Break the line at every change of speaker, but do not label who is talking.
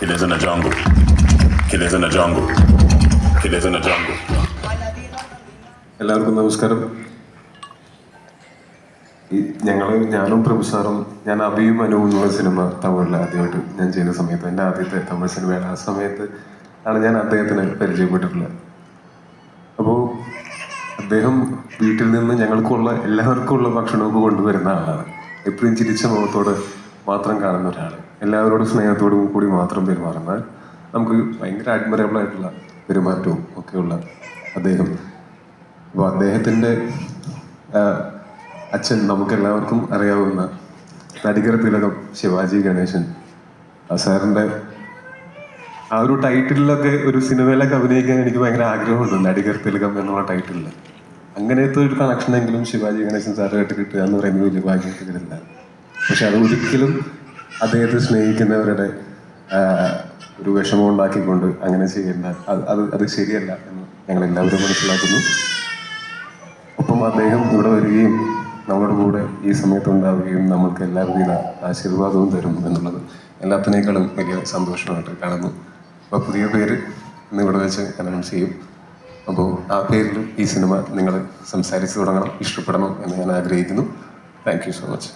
Killers in the jungle. Killers in the jungle. Killers in the jungle.
എല്ലാവർക്കും നമസ്കാരം ഞങ്ങൾ ഞാനും പ്രഭു സാറും ഞാൻ അഭിയും അനുവും എന്നുള്ള സിനിമ തമിഴിൽ ആദ്യമായിട്ട് ഞാൻ ചെയ്യുന്ന സമയത്ത് എന്റെ ആദ്യത്തെ തമിഴ് സിനിമയാണ് ആ സമയത്ത് ആണ് ഞാൻ അദ്ദേഹത്തിനെ പരിചയപ്പെട്ടിട്ടുള്ളത് അപ്പോൾ അദ്ദേഹം വീട്ടിൽ നിന്ന് ഞങ്ങൾക്കുള്ള എല്ലാവർക്കും ഉള്ള ഭക്ഷണമൊക്കെ കൊണ്ടുവരുന്ന ആളാണ് എപ്പോഴും ചിരിച്ച മുഖത്തോട് മാത്രം കാണുന്ന ഒരാൾ എല്ലാവരോടും സ്നേഹത്തോടും കൂടി മാത്രം പെരുമാറുന്ന നമുക്ക് ഭയങ്കര അഡ്മറബിൾ ആയിട്ടുള്ള പെരുമാറ്റവും ഒക്കെയുള്ള അദ്ദേഹം. അപ്പോൾ അദ്ദേഹത്തിന്റെ അച്ഛൻ നമുക്കെല്ലാവർക്കും അറിയാവുന്ന നടികർ തിലകം ശിവാജി ഗണേശൻ. സാറിന്റെ ആ ഒരു ടൈറ്റിലൊക്കെ ഒരു സിനിമയിലൊക്കെ അഭിനയിക്കാൻ എനിക്ക് ഭയങ്കര ആഗ്രഹമുണ്ട്. നടികർ തിലകം എന്നുള്ള ടൈറ്റിലിൽ അങ്ങനത്തെ ഒരു കണക്ഷനെങ്കിലും ശിവാജി ഗണേശൻ സാറുമായിട്ട് കിട്ടുക എന്ന് പറയുന്നത് വലിയ ഭാഗ്യത്തിലില്ല പക്ഷെ അത് ഒരിക്കലും അദ്ദേഹത്തെ സ്നേഹിക്കുന്നവരുടെ ഒരു വിഷമം ഉണ്ടാക്കിക്കൊണ്ട് അങ്ങനെ ചെയ്യേണ്ട അത് അത് ശരിയല്ല എന്ന് ഞങ്ങൾ എല്ലാവരും മനസ്സിലാക്കുന്നു. ഒപ്പം അദ്ദേഹം ഇവിടെ വരികയും നമ്മുടെ കൂടെ ഈ സമയത്ത് ഉണ്ടാവുകയും നമ്മൾക്ക് എല്ലാവിധ ആശീർവാദവും തരും എന്നുള്ളത് എല്ലാത്തിനേക്കാളും വലിയ സന്തോഷമായിട്ട് കാണുന്നു. അപ്പോൾ പുതിയ പേര് ഇന്ന് ഇവിടെ വെച്ച് അനൗൺസ് ചെയ്യും. അപ്പോൾ ആ പേരിൽ ഈ സിനിമ നിങ്ങൾ സംസാരിച്ചു തുടങ്ങണം ഇഷ്ടപ്പെടണം എന്ന് ഞാൻ ആഗ്രഹിക്കുന്നു. Thank so much